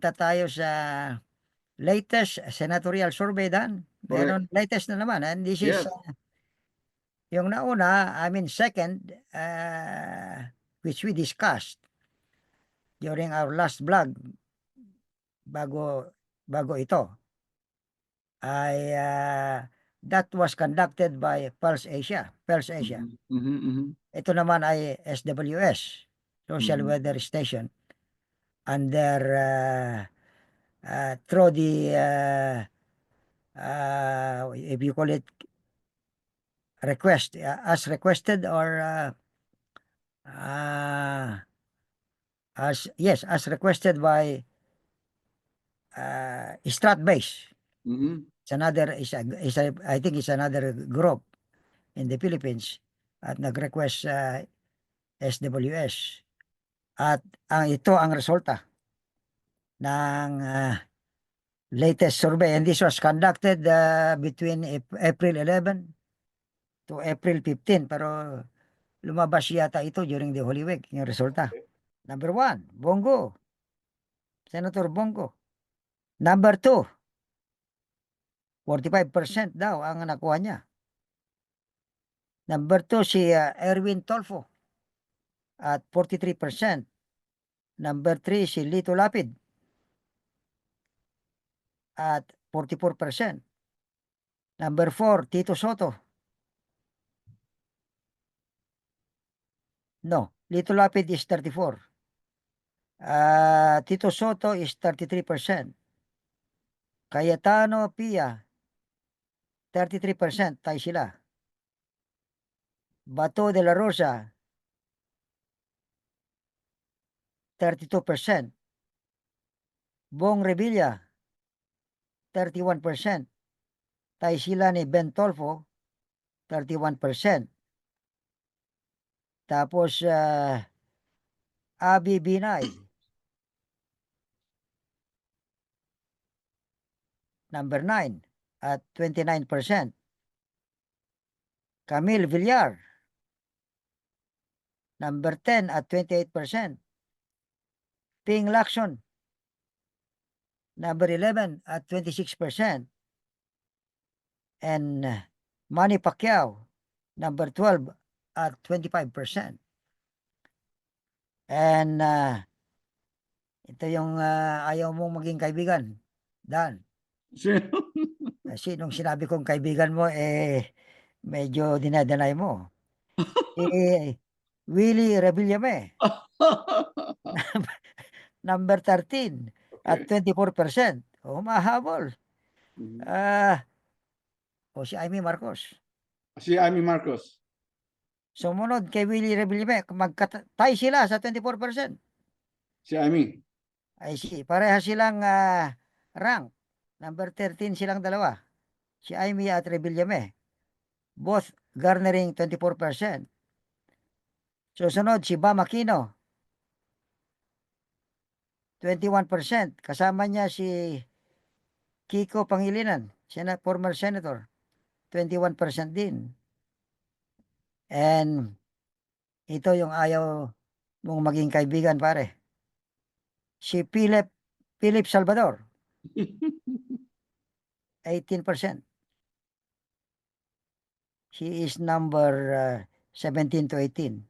punta tayo sa latest senatorial survey Dan. Meron latest na naman and this is Yes. uh, yung nauna, I mean second uh, which we discussed during our last vlog bago bago ito ay uh, that was conducted by Pulse Asia, Pulse Asia. Mhm, mhm. Ito naman ay SWS, Social Mhm. Weather Station, under uh, uh, through the uh, uh, if you call it request, uh, as requested or uh, uh, as yes, as requested by uh, Stratbase. Mhm. It's another is a, is a, I think it's another group in the Philippines at nag-request sa SWS. At ang ito ang resulta ng ah, latest survey and this was conducted ah, between Ap- April 11 to April 15 pero lumabas yata ito during the Holy Week yung resulta. Number one, Bongo. Senator Bongo. Number two, 45% daw ang nakuha niya. Number two, si ah, Erwin Tolfo at 43%. Number three, si Lito Lapid at 44%. Number four, Tito Soto. No, Lito Lapid is 34. Ah, Tito Soto is 33%. Cayetano Pia, 33%, tayo sila. Bato de la Rosa, 32%. Bong Revilla, 31%. Tayo sila ni Ben Tolfo, 31%. Tapos, ah, Abi Binay, number 9 at 29%. Camille Villar, number 10 at 28%. Ping Lacson, number 11 at 26%. And uh, Manny Pacquiao, number 12 at 25%. And uh, ito yung uh, ayaw mong maging kaibigan, Dan. Kasi nung sinabi kong kaibigan mo, eh, medyo dinadanay mo. eh, Willie Revillame, number 13 at Okay. 24%. O, mahabol. Mhm. Ah, o si Amy Marcos. Si Amy Marcos. Sumunod kay Willie Revillame, magkatay sila sa 24%. Si Amy. Ay si, pareha silang ah, rank. Number 13 silang dalawa. Si Amy at Revillame. Both garnering 24%. Susunod si Bam Aquino. 21%. Kasama niya si Kiko Pangilinan, sena, former senator. 21% din. And ito yung ayaw mong maging kaibigan pare. Si Philip Philip Salvador, 18%. He is number uh, 17 to 18.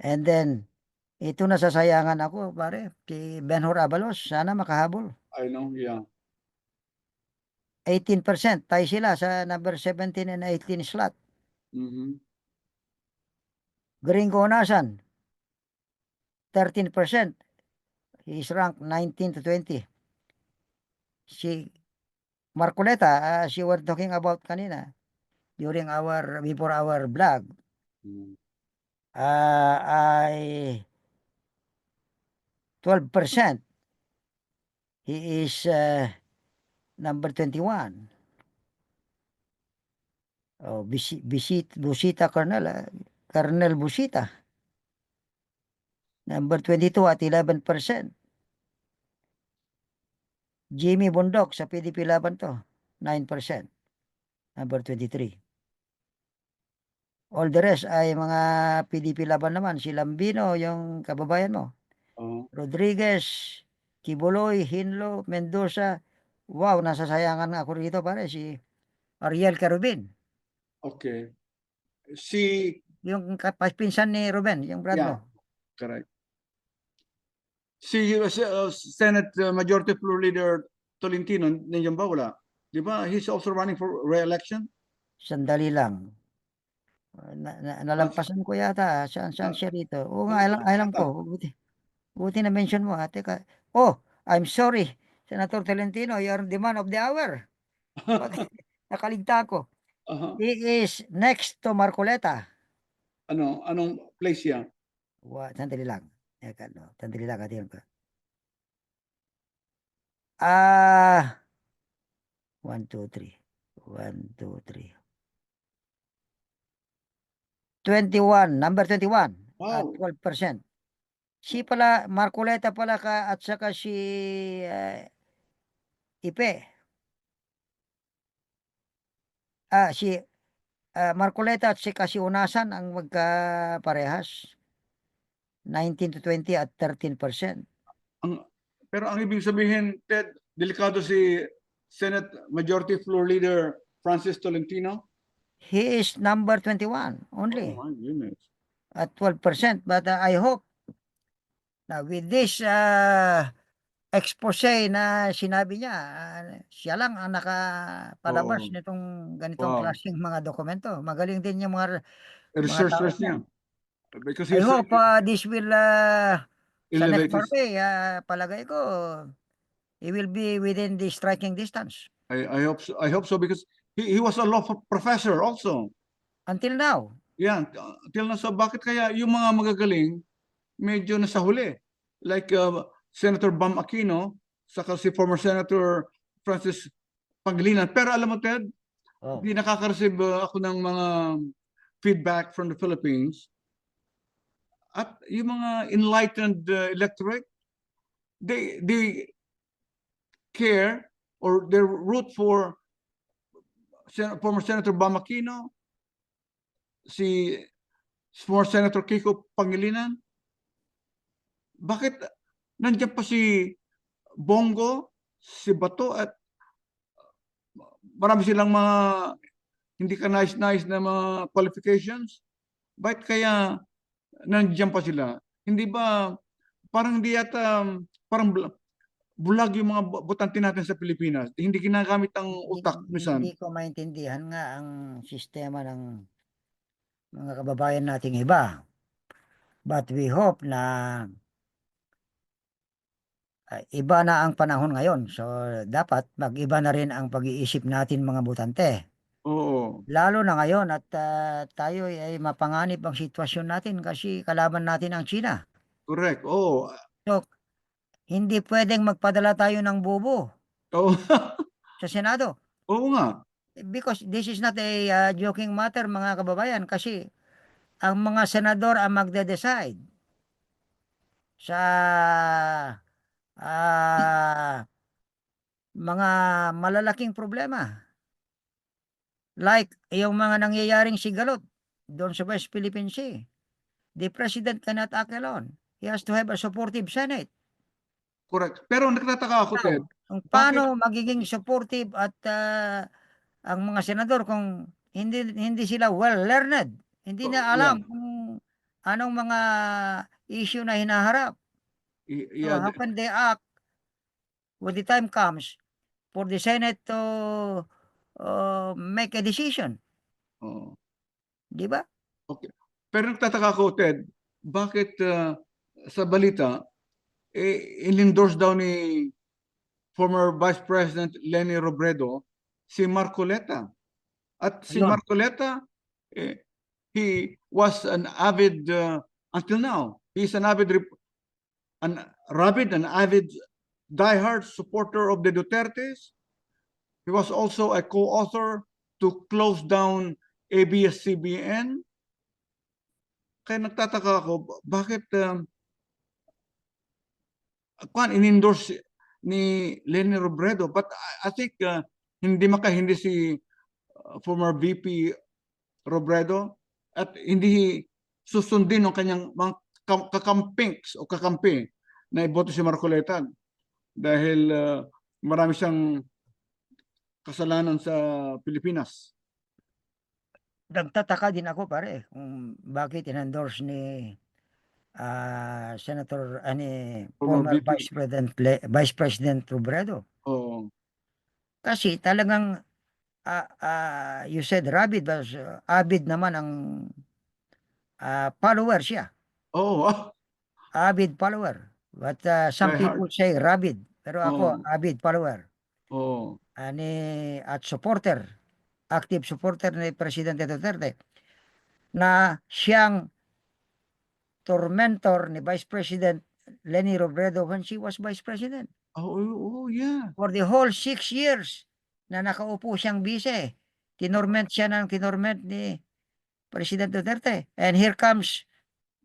And then, ito nasasayangan ako, pare, si Benhur Abalos, sana makahabol. I know, yeah. 18%, tayo sila sa number 17 and 18 slot. Mhm. Gringo Onasan, 13%. He is ranked 19 to 20. Si Marcoleta, as you were talking about kanina, during our, before our vlog, Mhm. ah ay 12%. He is uh, number 21. Oh, Bisi, Bisit, Busita Colonel, ah, Colonel Busita. Number 22 at 11%. Jimmy Bundok sa PDP Laban to, 9%. Number 23. All the rest ay mga PDP Laban naman. Si Lambino, yung kababayan mo. Oo. Rodriguez, Kibuloy, Hinlo, Mendoza. Wow, nasasayangan nga ako rito pare si Ariel Carubin. Okay. Si, Yung kapinsan ni Ruben, yung brad Yeah. mo. correct. Si uh, Senate uh, Majority Floor Leader Tolentino, nandiyan ba? Wala. Di ba? He's also running for re-election? Sandali lang. Na, na, nalampasan ko yata. Saan, saan Ah, siya rito? Oo ah, nga, alam, alam ah. ko. Buti, buti na mention mo. Ate ka. Oh, I'm sorry. Senator Tolentino, you're the man of the hour. Nakaligta ko. Aha. He is next to Marcoleta. Ano, anong place yan? Wa, sandali lang. Teka, no. Sandali lang, atin ko. Ah, one, two, three. One, two, three. 21, number 21 at Wow. 12%. Si pala, Marcoleta pala ka at saka si eh, Ipe. Ah, si ah, Marcoleta at saka si Unasan ang magkaparehas. 19 to 20 at 13%. Ang, pero ang ibig sabihin, Ted, delikado si Senate Majority Floor Leader Francis Tolentino? He is number 21 only Oh my goodness. at 12%. But uh, I hope na with this uh, expose na sinabi niya, ah, siya lang ang nakapalabas Oo. nitong ganitong Wow. klaseng mga dokumento. Magaling din yung mga Researchers niya. Because I he's hope uh, this will uh, sa next elevated. survey, uh, palagay ko, he will be within the striking distance. I, I hope so, I hope so because he, he was a law pro- professor also. Until now, Yan, uh, till na so bakit kaya yung mga magagaling medyo nasa huli? Like uh, Senator Bam Aquino, saka si former Senator Francis Pangilinan. Pero alam mo Ted, oh, Hindi nakaka-receive uh, ako ng mga feedback from the Philippines. At yung mga enlightened uh, electorate, they they care or they root for Sen- former Senator Bam Aquino, si former Senator Kiko Pangilinan. Bakit nandiyan pa si Bongo, si Bato at marami silang mga hindi ka nice-nice na mga qualifications. Bakit kaya nandiyan pa sila? Hindi ba parang hindi yata um, parang bula- bulag yung mga butante natin sa Pilipinas. Hindi ginagamit ang utak hindi, minsan. hindi ko maintindihan nga ang sistema ng mga kababayan nating iba. But we hope na ah, iba na ang panahon ngayon. So dapat mag-iba na rin ang pag-iisip natin mga butante. Oo. Lalo na ngayon at ah, tayo ay mapanganib ang sitwasyon natin kasi kalaban natin ang China. Correct. Oo. So hindi pwedeng magpadala tayo ng bobo Oo. sa Senado. Oo nga. Because this is not a ah, joking matter mga kababayan kasi ang mga senador ang magde-decide sa ah, mga malalaking problema. Like yung mga nangyayaring sigalot doon sa West Philippine Sea. The President cannot act alone. He has to have a supportive Senate. Correct. Pero nagtataka ako, Ted. kung paano magiging supportive at ah, ang mga senador kung hindi hindi sila well learned, hindi Oh, na alam kung anong mga issue na hinaharap. I- So yeah, how can they act when the time comes for the Senate to uh, make a decision, oo. di ba? Pero nagtataka ako, Ted, bakit uh, sa balita, eh, in-endorse daw ni former Vice President Lenny Robredo si Marcoleta. At si Ayun. Marcoleta, eh, he was an avid, uh, until now, he's an avid, an rabid, an avid diehard supporter of the Dutertes. He was also a co-author to close down ABS-CBN. Kaya nagtataka ako, ba- bakit um, in-endorse ni Lenny Robredo? But I, I think uh, hindi makahindi si uh, former VP Robredo at hindi susundin ng kanyang mga kam- kakampings o kakampi na iboto si Marcoleta. dahil uh, marami siyang kasalanan sa Pilipinas. Nagtataka din ako pare kung bakit in-endorse ni ah, Senator ani Former former VP. Vice President Le- Vice President Robredo. Oo. Kasi talagang ah, ah, you said rabid was uh, avid naman ang ah, follower siya. Oo. ah, Avid follower. But uh, some By people say rabid. Pero ako Oo. avid follower. Oo. Ani at supporter. Active supporter ni Presidente Duterte na siyang tormentor ni Vice President Leni Robredo when she was Vice President. Oo, oh, yeah. For the whole six years na nakaupo siyang bise, tinorment siya ng tinorment ni President Duterte. And here comes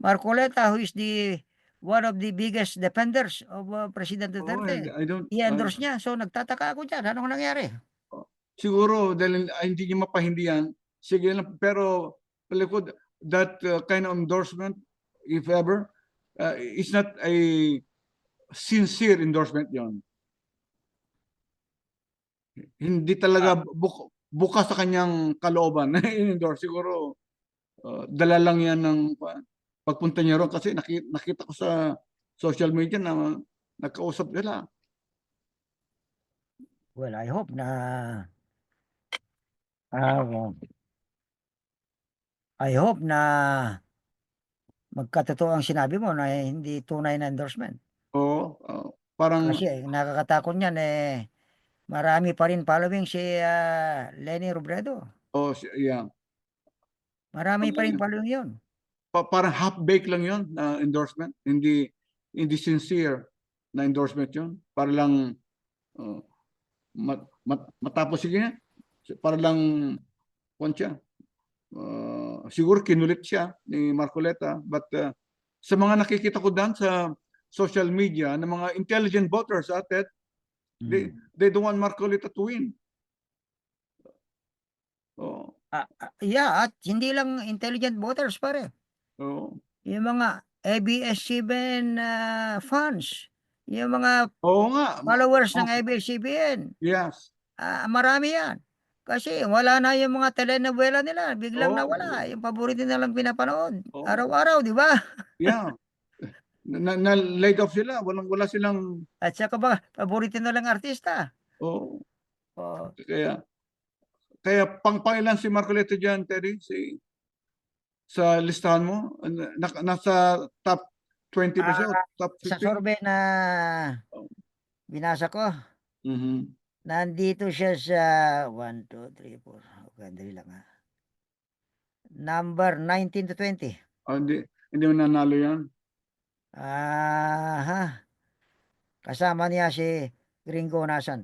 Marcoleta who is the one of the biggest defenders of uh, President Oo, Duterte. I, I don't, I-endorse niya. So nagtataka ako dyan. Anong nangyari? siguro dahil ay, hindi niya mapahindihan, sige lang, pero palikod, that uh, kind of endorsement, if ever, uh, is not a sincere endorsement yon. Hindi talaga buk- bukas sa kanyang kalooban na in-endorse. Siguro, uh, dala lang yan ng pa- pagpunta niya ron kasi nakita, nakita ko sa social media na nagkausap nila. Well, I hope na ah, I hope na magkatotoo ang sinabi mo na hindi tunay na endorsement. Oo, uh, parang Kasi nakakatakot niyan eh marami pa rin following si ah, Lenny Robredo. oh, yeah. Marami pa rin following 'yon. Pa- parang half-baked lang yon na endorsement. Hindi hindi sincere na endorsement yon Para lang uh, mat, mat, matapos sige nga. Para lang siya. Uh, siguro kinulit siya ni Marcoleta but uh, sa mga nakikita ko dan sa social media ng mga intelligent voters atet they they don't want Marcoleta to win. Oh, Ah, ah, yeah, at hindi lang intelligent voters pare. Oh. Yung mga ABS-CBN ah, fans, yung mga Oo nga. followers ng. ABS-CBN, Yes. ah, marami yan. Kasi wala na yung mga telenovela nila, biglang Oo. nawala. Yung paborito nilang pinapanood. Oo. Araw-araw, di ba? Yeah. na, na laid off sila. Walang wala silang At saka ba, paborito nilang artista. oh, Oh, kaya kaya pang pangilan si Marcoleta diyan, Terry, si sa listahan mo na, nasa top 20 ba siya o top sa 15? survey na Oh. binasa ko, Mhm. nandito siya sa 1, 2, 3, 4. Okay, dali lang ha. Number 19 to 20. Ah, hindi hindi mo nanalo 'yan. Aha. Kasama niya si Gringo Nasan.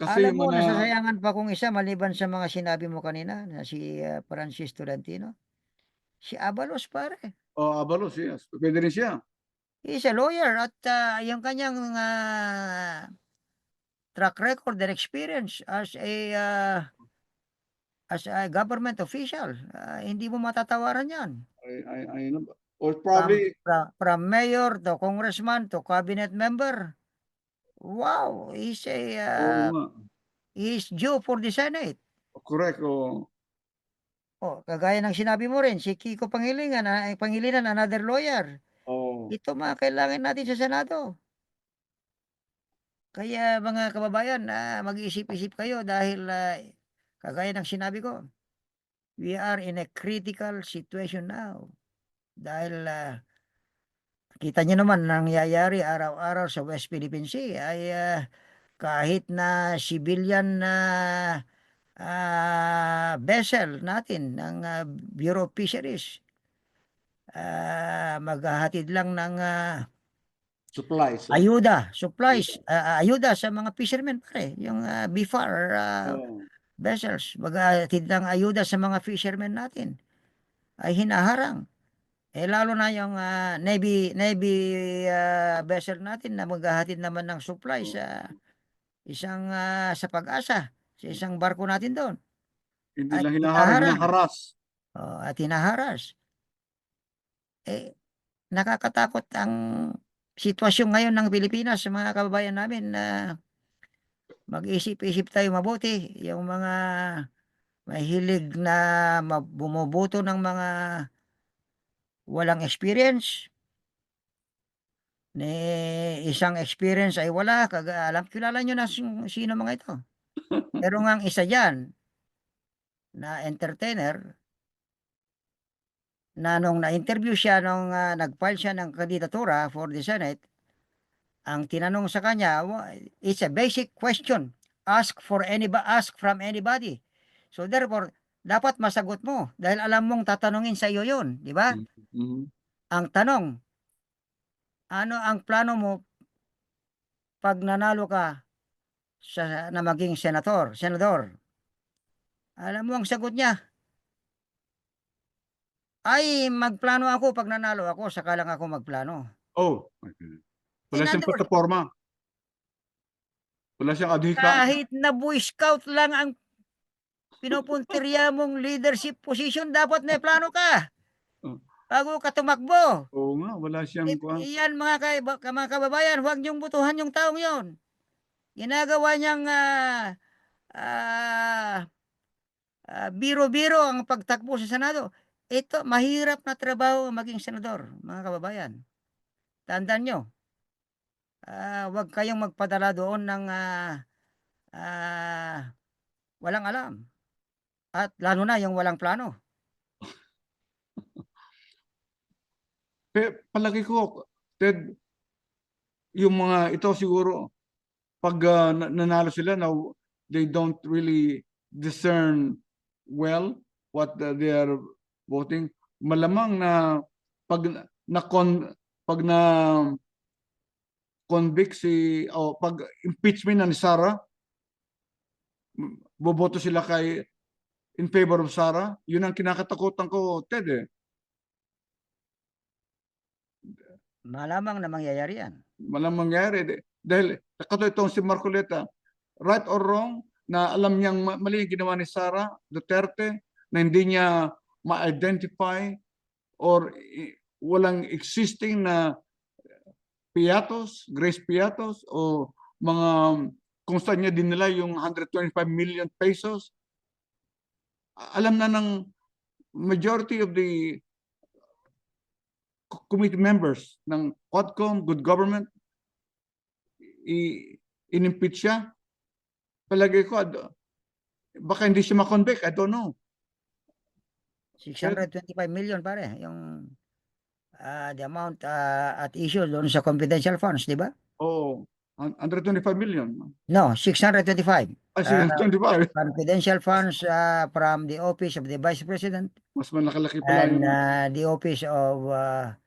Kasi Alam mo, mga nasasayangan pa kung isa maliban sa mga sinabi mo kanina na si ah, Francis Tolentino. Si Abalos pare. oh, Abalos, yes. Pwede rin siya. He's a lawyer at ah, yung kanyang ah, track record and experience as a ah, as a government official, ah, hindi mo matatawaran yan. I, I, I know. Or probably fra- from mayor to congressman to cabinet member. Wow, he's a oo ah, nga. he's due for the Senate. correct oh. Oh, kagaya ng sinabi mo rin, si Kiko Pangilinan, ah, Pangilinan, another lawyer. Oh. Ito mga kailangan natin sa Senado. Kaya mga kababayan, ah, mag-iisip-isip kayo dahil ah, kagaya ng sinabi ko, we are in a critical situation now. Dahil ah, kita nyo naman nangyayari araw-araw sa West Philippine Sea ay ah, kahit na civilian na ah, vessel natin ng ah, Bureau of Fisheries ah, maghahatid lang ng ah, Supplies. oh. ayuda, supplies, ah, ayuda sa mga fishermen pare, yung uh, BIFAR ah, Oh. vessels, maghahatid ng ayuda sa mga fishermen natin ay hinaharang. Eh lalo na yung ah, Navy Navy ah, vessel natin na maghahatid naman ng supply sa isang ah, sa pag-asa, sa isang barko natin doon. Hindi Ay, lang hinaharang, hinaharas. Oh, at hinaharas. Eh nakakatakot ang sitwasyon ngayon ng Pilipinas, mga kababayan namin na mag-isip-isip tayo mabuti. Yung mga mahilig na bumubuto ng mga walang experience. Ni isang experience ay wala. Kaga, alam, kilala nyo na sino mga ito. Pero nga ang isa dyan, na entertainer, na nung na-interview siya, nung ah, nag-file siya ng kandidatura for the Senate, ang tinanong sa kanya, it's a basic question. Ask for anybody, ask from anybody. So therefore, dapat masagot mo dahil alam mong tatanungin sa iyo yun, di ba? Mhm. Ang tanong, ano ang plano mo pag nanalo ka sa na maging senator, senador? Alam mo ang sagot niya, ay magplano ako pag nanalo ako, saka lang ako magplano. Oh. okay. Wala In siyang other words, plataforma. Wala siyang adhika. kahit na Boy Scout lang ang pinupuntirya mong leadership position, dapat may plano ka. Oh. Bago ka tumakbo. Oo nga, wala siyang I-. Iyan mga, ka- mga kababayan, huwag niyong butuhan yung taong yon. Ginagawa niyang ah, ah, ah, biro-biro ang pagtakbo sa Senado. Ito, mahirap na trabaho maging senador, mga kababayan. Tandaan nyo, ah, huwag kayong magpadala doon ng ah, ah, walang alam. At lalo na yung walang plano. Pe, palagi ko, Ted, yung mga ito siguro, pag na- nanalo sila, na they don't really discern well what uh, they are voting. Malamang na pag na con, pag na convict si o pag impeachment na ni Sara boboto sila kay in favor of Sara yun ang kinakatakutan ko Ted eh. Malamang na mangyayari yan. walang mangyari. Di- Dahil katulad itong si Marcoleta, right or wrong, na alam niyang ma- mali yung ginawa ni Sara Duterte, na hindi niya ma-identify or walang existing na piatos, Grace Piatos, o mga kung saan niya dinala yung 125 million pesos. Alam na ng majority of the co- committee members ng QuadCom, Good Government, in-impeach siya. Palagay ko, baka hindi siya makonvict, I don't know. 625 million pare, yung ah, the amount ah, at issue doon sa confidential funds, di ba? Oo, un- 125 million. No, 625. Ah, sige, Ah, 25. Confidential funds ah, from the office of the Vice President Mas malaki-laki pala and yung ah, the office of ah,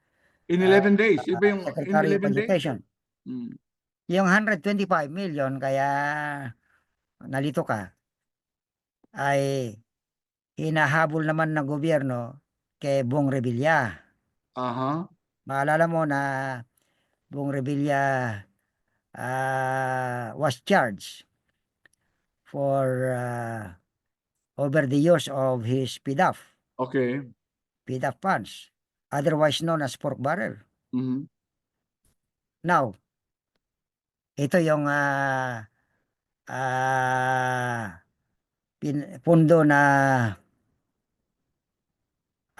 in 11 days. Iba yung in Secretary of 11 days. Mm. Yung 125 million, kaya nalito ka, ay hinahabol naman ng gobyerno kay Bong Revilla. Aha. Maalala mo na Bong Revilla ah, was charged for ah, over the use of his PDAF, Okay. PDAF funds, otherwise known as pork barrel. Mhm. Now, ito yung ah ah, pin, pundo na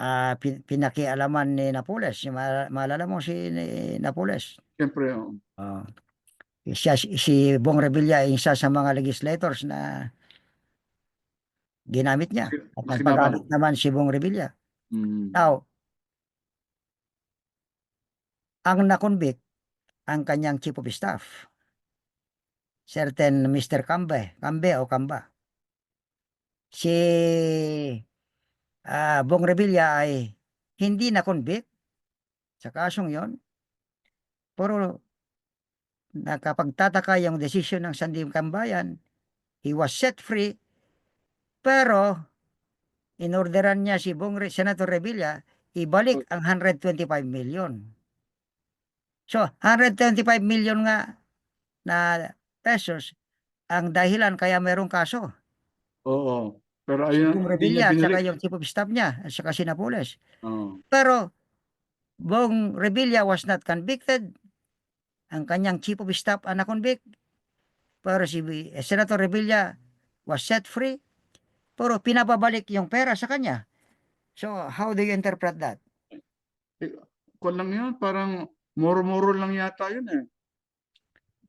ah, pin- pinakialaman ni Napoles. Yung ma- Maalala mo si ni Napoles? Siyempre, oh. Siya, si si Bong Revilla ay isa sa mga legislators na ginamit niya. At sinama. naman si Bong Revilla. Mm. Now, ang nakonvict ang kanyang chief of staff, certain Mr. Cambe, Cambe o Kamba. Si ah, Bong Revilla ay hindi na-convict sa kasong yon. Pero nakapagtataka yung desisyon ng Sandim Kambayan, he was set free, pero inorderan niya si Bong Re- Senator Revilla ibalik ang 125 million. So, 125 million nga na pesos ang dahilan kaya merong kaso. Oo. Pero ayun, niya Revilla at saka yung chief of staff niya at saka si Napoles. Oo. Pero Bong Revilla was not convicted ang kanyang chief of staff ang na-convict. Pero si eh, Senator Revilla was set free. Pero pinapabalik yung pera sa kanya. So, how do you interpret that? Kung lang yun, parang moro-moro lang yata yun eh.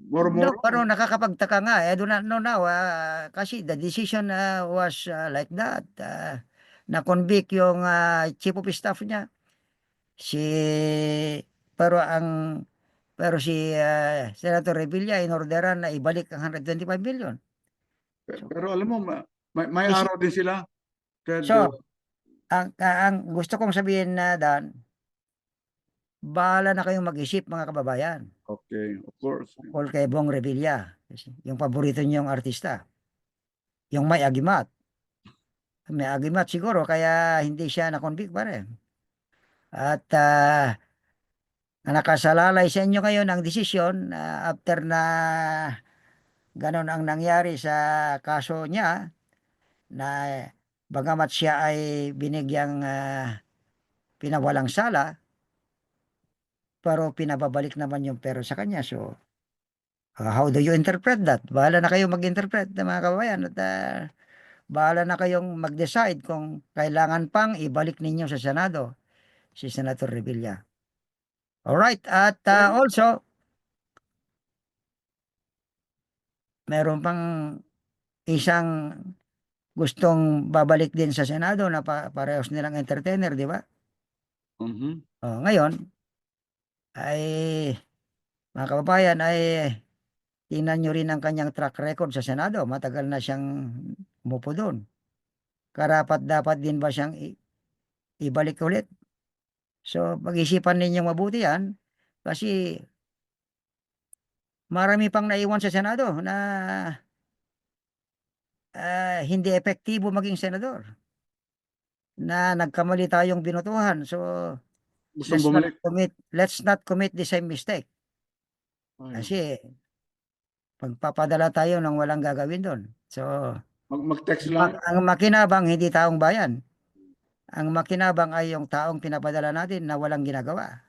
No, Moro-moro. pero nakakapagtaka nga. I do not know now. ah, kasi the decision ah, was ah, like that. ah, na-convict yung ah, chief of staff niya. Si, pero ang, pero si ah, Senator Revilla inorderan na ibalik ang 125 million. Pe- Pero alam mo, ma- may, may Is- araw din sila. Ted, So, uh, Ang, ang gusto kong sabihin na Dan, bahala na kayong mag-isip mga kababayan. Okay, of course. Tungkol kay Bong Revilla. Yung paborito niyong artista. Yung may agimat. May agimat siguro kaya hindi siya na-convict pa rin. At ah, nakasalalay sa inyo ngayon ang desisyon ah, after na ganon ang nangyari sa kaso niya na bagamat siya ay binigyang ah, pinawalang sala pero pinababalik naman yung pera sa kanya. So, Uh, how do you interpret that? Bahala na kayong mag-interpret na mga kababayan at uh, bahala na kayong mag-decide kung kailangan pang ibalik ninyo sa Senado si Senator Revilla. Alright, at uh, also meron pang isang gustong babalik din sa Senado na pa- parehos nilang entertainer, di ba? Mhm. Oh, ngayon ay mga kababayan ay tingnan nyo rin ang kanyang track record sa Senado. Matagal na siyang umupo doon. Karapat dapat din ba siyang ibalik ulit? So, pag-isipan ninyong mabuti yan kasi marami pang naiwan sa Senado na ah, hindi epektibo maging senador na nagkamali tayong binutuhan. So, Gusto let's not bumalik. commit let's not commit the same mistake. Ay, kasi pagpapadala tayo ng walang gagawin doon. So Mag- mag-text ang, lang. ang makinabang hindi taong bayan. Ang makinabang ay yung taong pinapadala natin na walang ginagawa.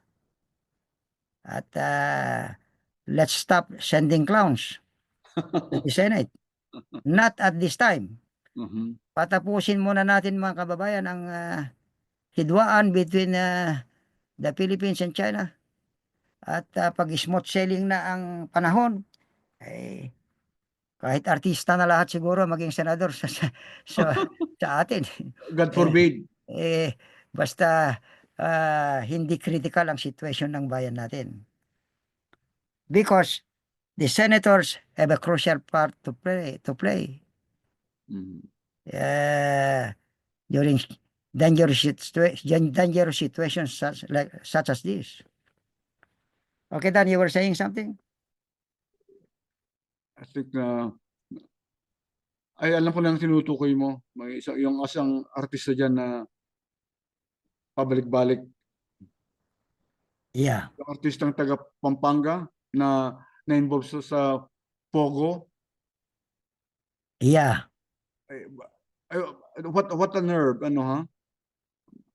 At ah, let's stop sending clowns to the Senate. Not at this time. Mhm. patapusin muna natin mga kababayan ang ah, hidwaan between ah, the Philippines and China. At ah, pag smooth sailing na ang panahon, eh, kahit artista na lahat siguro maging senador sa, sa, sa, sa atin. God forbid. Eh, basta ah, hindi critical ang situation ng bayan natin. Because the senators have a crucial part to play to play Mhm. uh, during dangerous situation, dangerous situations such like such as this. Okay, Dan, you were saying something? I think na ay alam ko na ang tinutukoy mo. May isa, yung asang artista dyan na pabalik-balik. Yeah. Yung artistang taga Pampanga na na-involve sa, sa Pogo. Yeah. Ay, ay, what, what a nerve, ano ha?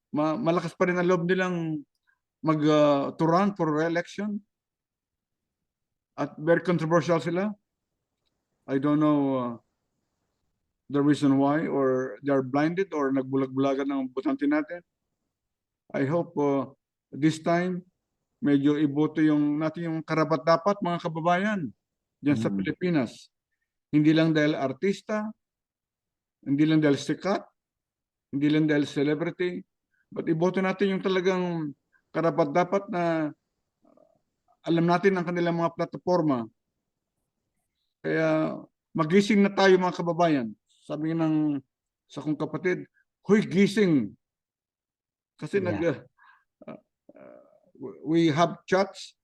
Ma, malakas pa rin ang loob nilang mag uh, to run for re-election. At very controversial sila. I don't know uh, the reason why or they're blinded or nagbulag-bulagan ng butante natin. I hope uh, this time medyo iboto yung natin yung karapat dapat mga kababayan diyan sa Mm. Pilipinas. Hindi lang dahil artista, hindi lang dahil sikat, hindi lang dahil celebrity, but iboto natin yung talagang karapat dapat na alam natin ang kanilang mga plataforma. Kaya magising na tayo mga kababayan. Sabi ng sa kong kapatid, huy gising. Kasi Yeah. nag uh, uh, we have chats.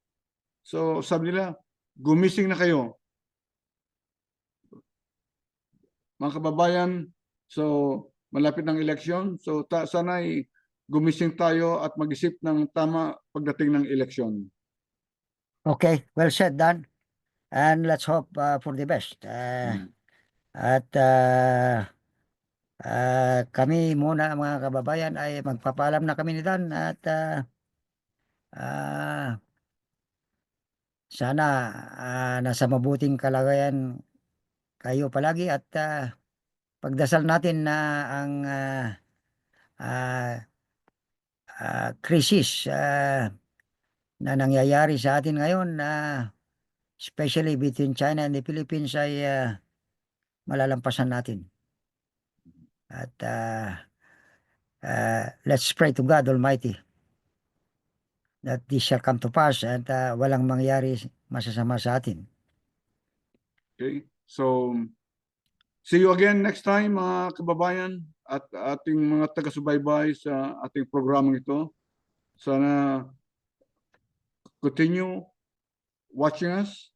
So sabi nila, gumising na kayo. Mga kababayan, so malapit ng eleksyon. So ta sana'y gumising tayo at mag-isip ng tama pagdating ng eleksyon. Okay, well said, Dan. And let's hope uh, for the best. Uh, Mm. At uh, uh, kami muna mga kababayan ay magpapaalam na kami ni Dan at uh, uh, sana ah, nasa mabuting kalagayan kayo palagi at ah, pagdasal natin na ang ah, ah, ah, krisis ah, na nangyayari sa atin ngayon na especially between China and the Philippines ay ah, malalampasan natin. At ah, ah, let's pray to God Almighty that this shall come to pass at ah, walang mangyari masasama sa atin. Okay, so see you again next time mga kababayan at ating mga taga-subaybay sa ating programang ito. Sana continue watching us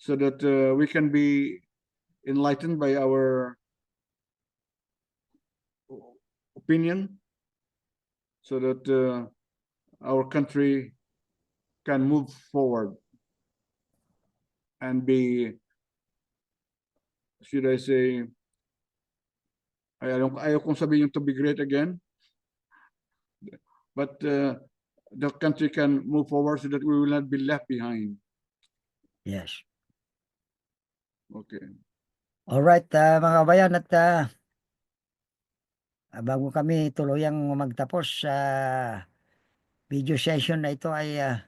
so that uh, we can be enlightened by our opinion so that uh, our country can move forward and be should I say, ay, ayaw, ayaw kong sabihin yung to be great again. But uh, the country can move forward so that we will not be left behind. Yes. Okay. Alright, ah, mga kabayan at ah, bago kami tuluyang magtapos sa video session na ito ay ah,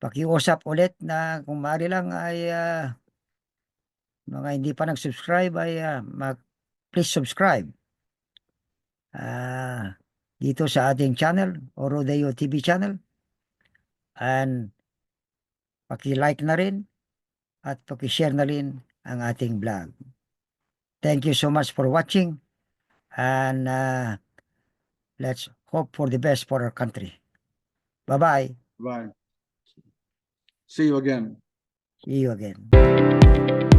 pakiusap ulit na kung maaari lang ay ah, mga hindi pa nag-subscribe ay ah, mag please subscribe ah, dito sa ating channel o Rodeo TV channel and paki-like na rin at paki-share na rin ang ating vlog. Thank you so much for watching and uh, let's hope for the best for our country. Bye-bye. Bye. See you again. See you again.